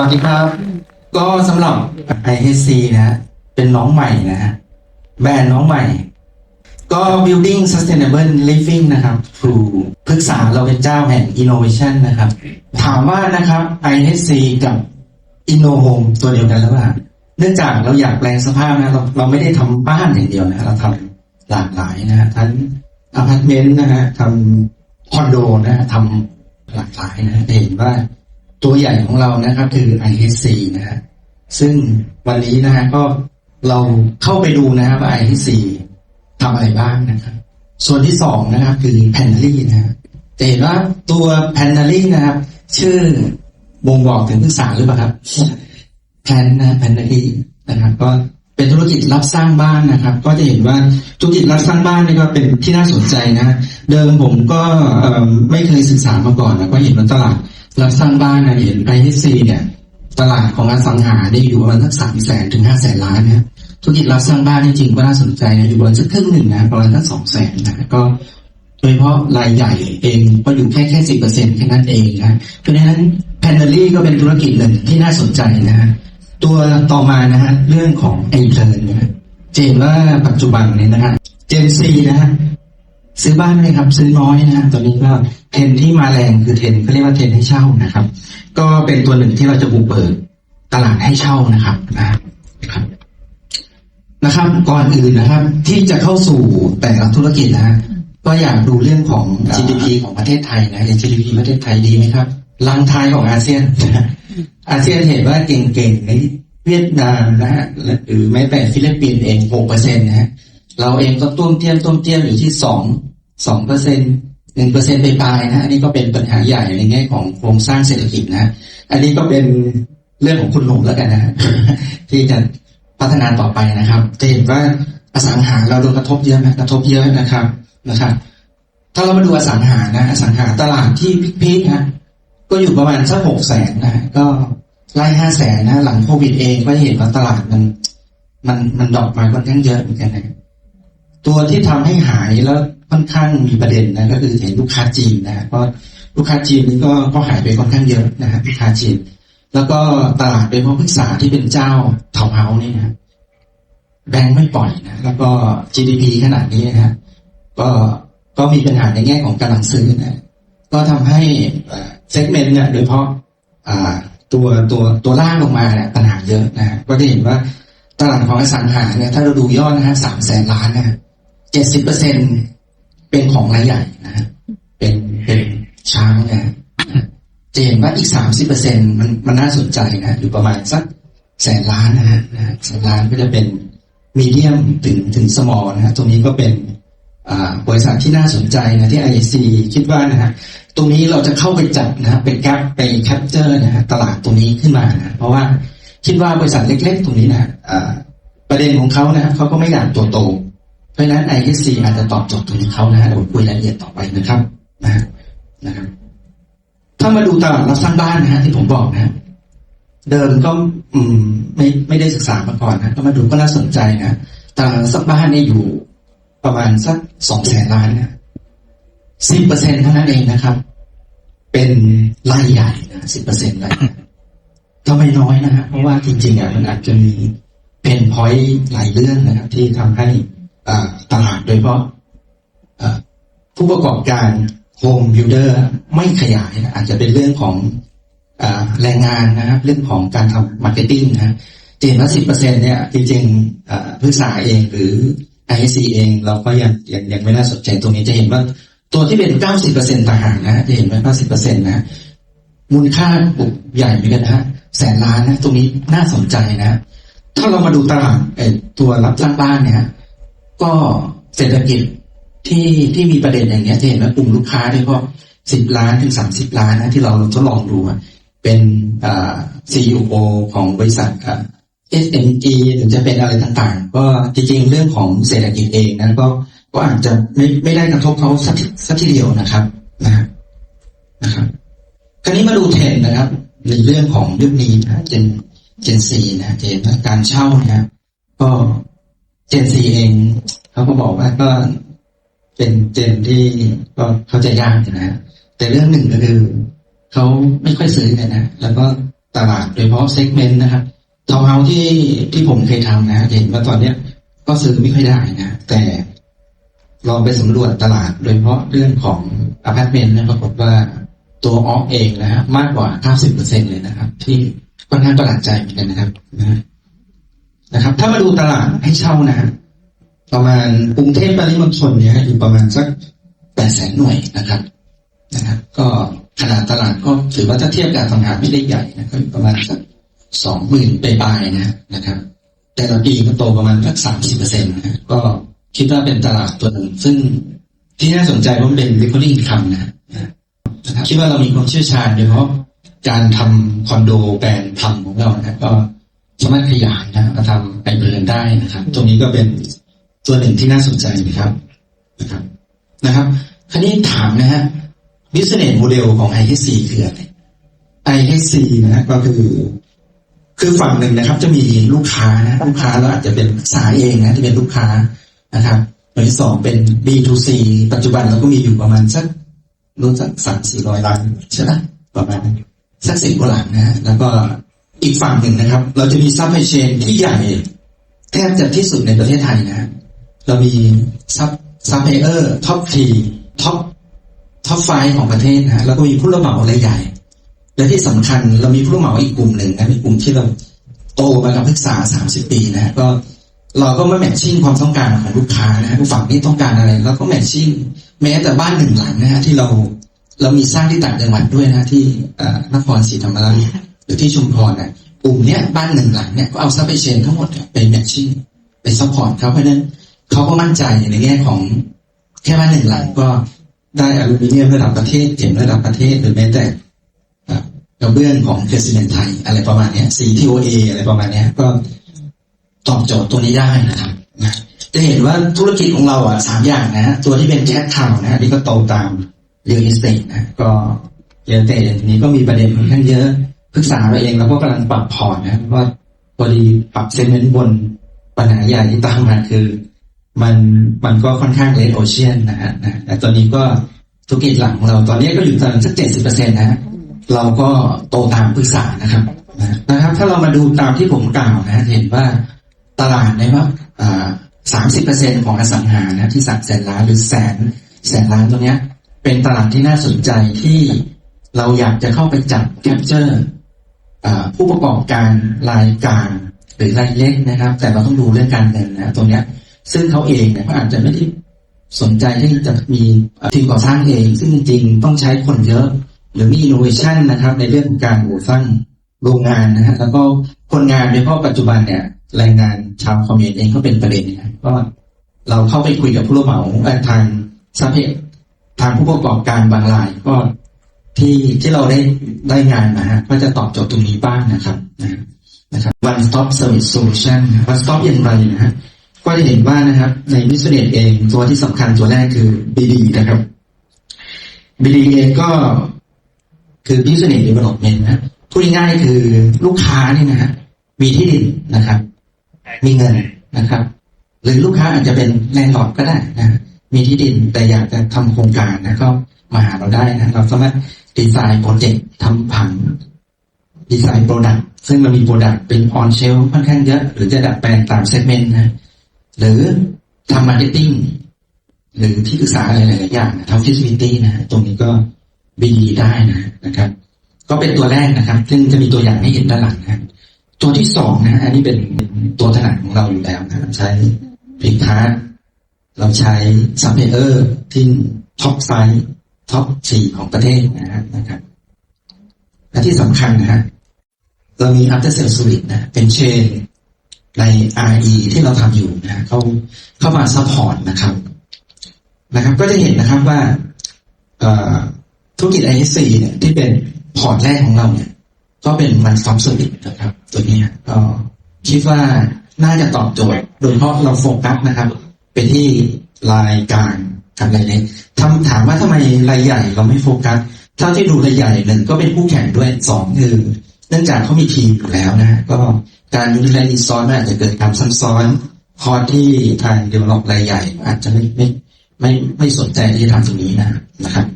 วัสดีครับ ก็สำหรับ IHC นะฮะเป็นน้องใหม่นะฮะแบรนด์น้องใหม่ ก็ Building Sustainable Living นะครับครูปรึกษาเราเป็นเจ้าแห่ง Innovation นะครับ ถามว่านะครับ IHC กับ InnoHome ตัวเดียวกันหรือเปล่าเนื่องจากเราอยากแปลงสภาพนะเราเราไม่ได้ทำบ้านอย่างเดียวนะเราทำหลากหลายนะฮะทั้งอพาร์ตเมนต์นะฮะทำคอนโดนะฮะทำหลากหลายนะเห็นว่า ตัวใหญ่ของเรานะครับ คือ IHC นะฮะซึ่งวันนี้นะฮะก็เราเข้าไปดูนะครับว่า IHC ทำอะไรบ้างนะครับ ส่วนที่สองนะครับ คือ p a n e l y นะฮะจะเห็นว่าตัว p a n e l y นะครับ ชื่อบ่งบอกถึงปรึกษาหรือเปล่าครับแพนนะแพนนารีนะครับ ก็เป็นธุรกิจรับสร้างบ้านนะครับ ก็จะเห็นว่าธุรกิจรับสร้างบ้านนี่ก็เป็นที่น่าสนใจนะ เดิมผมก็ไม่เคยศึกษามาก่อนนะก็เห็นว่าตลาด รับสร้างบ้านนะเห็นไอเอซีเนี่ย ตลาดของอสังหาได้อยู่ประมาณสักสามแสนถึงห้าแสนล้านนะธุรกิจรับสร้างบ้านจริงๆก็น่าสนใจนะอยู่ประมาณสักครึ่งหนึ่งนะประมาณสักสองแสนนะก็โดยเฉพาะรายใหญ่เองก็อยู่แค่แค่สิบเปอร์เซ็นต์แค่นั้นเองนะเพราะฉะนั้นแพนเนอรี่ก็เป็นธุรกิจหนึ่งที่น่าสนใจนะฮะตัวต่อมานะฮะเรื่องของไอเทิร์นนะฮะจะเห็นว่าปัจจุบันเนี่ยนะฮะเจนซีนะฮะ ซื้อบ้านไหมครับ ซื้อน้อยนะตอนนี้ก็เทรนที่มาแรงคือเทรนเขาเรียกว่าเทรนให้เช่านะครับ ก็เป็นตัวหนึ่งที่เราจะบุกเบิกตลาดให้เช่านะครับนะครับนะครับ ก่อนอื่นนะครับ ที่จะเข้าสู่แต่ละธุรกิจนะฮะก็อยากดูเรื่องของ GDP ของประเทศไทยนะเห็น GDP ประเทศไทยดีไหมครับลังท้ายของอาเซียนอาเซียนเห็นว่าเก่งๆในเวียดนามนะฮะหรือแม้แต่ฟิลิปปินส์เองหกเปอร์เซ็นต์นะฮะ เราเองก็ต้วมเทียมต้วมเทียมอยู่ที่สองสองเปอร์เซ็นต์หนึ่งเปอร์เซ็นต์ไปปลายนะอันนี้ก็เป็นปัญหาใหญ่ในแง่ของโครงสร้างเศรษฐกิจนะ อันนี้ก็เป็นเรื่องของคุณหนุ่มแล้วกันนะ ที่จะพัฒนาต่อไปนะครับ จะเห็นว่าอสังหาเราโดนกระทบเยอะไหมกระทบเยอะนะครับนะครับ ถ้าเรามาดูอสังหานะอสังหาตลาดที่พีคๆนะก็อยู่ประมาณสักหกแสนนะก็ไล่ห้าแสนนะ หลังโควิดเองก็เห็นว่าตลาดมัน มันมันดรอปมาค่อนข้างเยอะเหมือนกันนะ ตัวที่ทำให้หายแล้วค่อนข้างมีประเด็นนะก็คือเห็นลูกค้าจีนนะเพราะลูกค้าจีนนี่ก็ก็หายไปค่อนข้างเยอะนะฮะลูกค้าจีน แล้วก็ตลาดโดยเฉพาะพฤกษาที่เป็นเจ้าเทาเฮานี่นะแบงค์ไม่ปล่อยนะแล้วก็ GDP ขนาดนี้นะฮะก็ก็มีปัญหาในแง่ของกำลังซื้อนะก็ทำให้เซกเมนต์เนี่ยโดยเฉพาะอ่าตัวตัวตัวล่างลงมาเนี่ยปัญหาเยอะนะฮะก็จะเห็นว่าตลาดของอสังหาเนี่ยถ้าเราดูยอดนะฮะสามแสนล้านนะฮะ เจ็ดสิบเปอร์เซ็นเป็นของรายใหญ่นะฮะเป็นเป็นช้างนะฮะจะเห็นว่าอีกสามสิบเปอร์เซ็นมันมันน่าสนใจนะอยู่ประมาณสักแสนล้านนะฮะแสนล้านก็จะเป็นมีเดียมถึงถึงสมอลนะฮะตรงนี้ก็เป็นอ่าบริษัทที่น่าสนใจนะที่ IC คิดว่านะฮะตรงนี้เราจะเข้าไปจับนะฮะเป็นแกลไปแคปเจอร์นะฮะตลาดตรงนี้ขึ้นมานะเพราะว่าคิดว่าบริษัทเล็ก ๆ ตรงนี้นะอ่าประเด็นของเขานะฮะเขาก็ไม่อยากตัวโต เพราะฉะนั้น IC อาจจะตอบโจทย์ตรงนี้เขานะฮะเดี๋ยวคุยรายละเอียดต่อไปนะครับนะฮะนะครับ ถ้ามาดูตลาดรับสร้างบ้านนะฮะที่ผมบอกนะ เดิมก็อืมไม่ไม่ได้ศึกษามาก่อนนะก็มาดูก็น่าสนใจนะตลาดสักบ้านนี่อยู่ประมาณสักสองแสนล้านนะสิบเปอร์เซ็นเท่านั้นเองนะครับ เป็นรายใหญ่นะสิบเปอร์เซ็นต์รายก็ไม่น้อยนะฮะเพราะว่าจริงๆอะมันอาจจะมีเป็นพอยต์หลายเรื่องนะครับ ที่ทำให้ ตลาดโดยเฉพาะผู้ประกอบการโฮมบิ l เดอร์ไม่ขยายนะอาจจะเป็นเรื่องของอแรงงานนะครับเรื่องของการทำมาร์เก็ตติ้งนะฮะจะเห็นว่าสิบเปอร์เซ็นเนี่ยจริงๆอ่าพฤกษาเองหรือ IC เอง เราก็ยังยังยังไม่น่าสนใจตรงนี้จะเห็นว่าตัวที่เป็นเก้าสิบเปอร์เซ็นต่างหากนะจะเห็นว่าเก้าสิบเปอร์เซ็นตนะมูลค่าบุกใหญ่เหมือนกันนะแสนล้านนะตรงนี้น่าสนใจนะ ถ้าเรามาดูตลาดไอตัวรับสร้างบ้านเนี่ย ก็เศรษฐกิจที่ที่มีประเด็นอย่างเงี้ยจะเห็นว่ากลุ่มลูกค้าโดยเฉพาะสิบล้านถึงสามสิบล้านนะที่เราทดลองดูเป็นอ่า CEO ของบริษัทอ่า SME หรือจะเป็นอะไรต่างๆ ก็จริงๆ เรื่องของเศรษฐกิจเองนั้นก็ก็อาจจะไม่ไม่ได้กระทบเขาสักทีสักทีเดียวนะครับนะนะครับ คราวนี้มาดูเทรนนะครับ ในเรื่องของยุคนี้นะเจนเจนซีนะเจนการเช่านะฮะก็ เจนซีเองเขาก็บอกว่าก็เป็นเจนที่ก็เขาใจยากนะฮะแต่เรื่องหนึ่งก็คือเขาไม่ค่อยซื้อกันนะแล้วก็ตลาดโดยเฉพาะเซกเมนต์นะครับทาวน์เฮาส์ที่ที่ผมเคยทำนะเห็นว่าตอนเนี้ยก็ซื้อไม่ค่อยได้นะแต่ลองไปสำรวจตลาดโดยเฉพาะเรื่องของอพาร์ตเมนต์นะปรากฏว่าตัวออฟเองนะฮะมากกว่า 90%เลยนะครับ ที่ค่อนข้างประหลาดใจเหมือนกันนะครับนะ นะครับ ถ้ามาดูตลาดให้เช่านะฮะประมาณกรุงเทพปริมณฑลเนี่ยอยู่ประมาณสักแปดแสนหน่วยนะครับนะครับ ก็ขนาดตลาดก็ถือว่าถ้าเทียบกับสังหารไม่ได้ใหญ่นะก็อยู่ประมาณสักสองหมื่นไปปลายนะนะครับ แต่ละปีก็โตประมาณสักสามสิบเปอร์เซ็นต์นะก็คิดว่าเป็นตลาดตัวหนึ่งซึ่งที่น่าสนใจเพราะมันเป็น recurring income นะนะครับคิดว่าเรามีความเชี่ยวชาญโดยเฉพาะการทำคอนโดแบรนทำของเรานะก็ สามารถขยายนะมาทำไปเบิร์นได้นะครับ ตรงนี้ก็เป็นตัวหนึ่งที่น่าสนใจนะครับนะครับนะครับคราวนี้ถามนะฮะ business model ของ IHC คืออะไร IHC นะฮะก็คือ คือฝั่งหนึ่งนะครับ จะมีลูกค้านะลูกค้าแล้วอาจจะเป็นสายเองนะที่เป็นลูกค้านะครับตัวที่สองเป็น B2C ปัจจุบันเราก็มีอยู่ประมาณสักรู้สักสามสี่ร้อยล้านใช่ไหมประมาณสักสิบกว่าหลังนะฮะแล้วก็ อีกฝั่งหนึ่งนะครับ เราจะมีซัพพลายเชนที่ใหญ่แทบจะที่สุดในประเทศไทยนะเรามีซับซัพพลายเออร์ท็อปทีท็อปท็อปไฟของประเทศนะแล้วก็มีผู้รับเหมารายใหญ่ และที่สำคัญเรามีผู้รับเหมาอีกกลุ่มหนึ่งนะเป็นกลุ่มที่เราโตมากับศึกษา30ปีนะก็เราก็มาแมทชิ่งความต้องการของลูกค้านะฮะฝั่งนี้ต้องการอะไรเราก็แมทชิ่งแม้แต่บ้านหนึ่งหลังนะฮะที่เราเรามีสร้างที่ต่างจังหวัดด้วยนะที่นครศรีธรรมราช หรือที่ชุมพรเนะกลุ่มเนี้ยบ้านหนึ่งหลังเนี่ยก็เอาซัพพลายเชนทั้งหมดไปแมทชิ่งไปซัพพอร์ตเขาเพราะนั้นเขาก็มั่นใจในแง่ของแค่บ้านหนึ่งหลังก็ได้อลูมิเนียมระดับประเทศเข็มระดับประเทศหรือแม้แต่กระเบื้องของเกษตรไทย อะไรประมาณเนี้ย CTOA อะไรประมาณเนี้ยก็ตอบโจทย์ตัวนี้ได้นะครับนะจะเห็นว่าธุรกิจของเราอะสามอย่างนะ ตัวที่เป็นแคทข่าวนะฮะนี่ก็โตตามเรียล e สเต e นะ ก็เรียล e สเต e นี้ก็มีประเด็นค่อนข้างเยอะ ปรึกษาเราเองเราก็กำลังปรับพอร์ตนะว่าพอดีปรับเซนเมนต์บนปัญหาใหญ่ที่ตามมาคือ มันมันก็ค่อนข้างเลดโอเชียนนะฮะแต่ตอนนี้ก็ธุรกิจหลังเราตอนนี้ก็อยู่ประมาณสักเจ็ดสิบเปอร์เซ็นต์นะเราก็โตตามปรึกษานะครับนะครับ ถ้าเรามาดูตามที่ผมกล่าวนะเห็นว่าตลาดเนี่ยว่าสามสิบเปอร์เซ็นของอสังหานะที่สักแสนล้านหรือแสนแสนล้านตรงเนี้ย เป็นตลาดที่น่าสนใจที่เราอยากจะเข้าไปจับแคปเจอร์ ผู้ประกอบการรายกลางหรือรายเล็กนะครับ แต่เราต้องดูเรื่องการเงินนะตรงเนี้ยซึ่งเขาเองเนี่ยเขาอาจจะไม่ได้สนใจที่จะมีทีมก่อสร้างเอง ซึ่งจริงๆต้องใช้คนเยอะ หรือมีอินโนเวชันนะครับ ในเรื่องของการก่อสร้างโรงงานนะฮะแล้วก็คนงานโดยเฉพาะปัจจุบันเนี่ยแรงงานชาวคอมเมนเองก็เป็นประเด็นนะก็เราเข้าไปคุยกับผู้รับเหมาทางซัพเพทางผู้ประกอบการบางราย ก็ ที่ที่เราได้ได้งานมาฮะก็จะตอบโจทย์ตรงนี้บ้างนะครับนะครับ one stop service solution one stop อย่างไรนะฮะก็จะเห็นว่านะครับ ใน business เองตัวที่สำคัญตัวแรกคือ BD นะครับ BD เองก็คือ business development นะพูดง่ายๆคือลูกค้านี่นะฮะมีที่ดินนะครับ มีเงินนะครับ หรือลูกค้าอาจจะเป็นแลนด์ลอดก็ได้นะมีที่ดินแต่อยากจะทำโครงการนะก็มาหาเราได้นะเราสามารถ ดีไซน์โปรเจกต์ทำผังดีไซน์โปรดักต์ซึ่งมันมีโปรดักต์เป็นออนเชลค่อนข้างเยอะ หรือจะดัดแปลงตามเซกเมนต์นะหรือทำมาร์เก็ตติ้งหรือที่ปรึกษาอะไรหลายๆอย่างทำฟิสิบิตี้นะตรงนี้ก็บีได้นะนะครับ ก็เป็นตัวแรกนะครับ ซึ่งจะมีตัวอย่างให้เห็นด้านหลังนะตัวที่สองนะอันนี้เป็นตัวถนัดของเราอยู่แล้วนะใช้พิกพาร์เราใช้ซัพพลายเออร์ที่ท็อปไซส์ ท็อปสี่ของประเทศนะฮะนะครับและที่สำคัญนะฮะเรามี after sales service นะเป็นเชนใน RE ที่เราทำอยู่นะเขาเข้ามาซัพพอร์ตนะครับ นะครับ ก็จะเห็นนะครับว่าธุรกิจ ISC เนี่ยที่เป็นพอร์ตแรกของเราเนี่ย ก็เป็นมันซอมเซอร์วิสนะครับ ตัวนี้ก็คิดว่าน่าจะตอบโจทย์ โดยเฉพาะเราโฟกัสนะครับ เป็นที่รายกาง กับรายเล็กทำถามว่าทำไมรายใหญ่เราไม่โฟกัสเท่าที่ดูรายใหญ่หนึ่งก็เป็นผู้แข่งด้วยสองคือเนื่องจากเขามีทีมอยู่แล้วนะ ก็การยูนิไลซ์ซ้อนมันอาจจะเกิดการซ้ำซ้อนคอร์ที่ทางเดเวลลอปรายใหญ่ อาจจะไม่ไม่ไม่ไม่สนใจที่จะทำตรงนี้นะนะครับ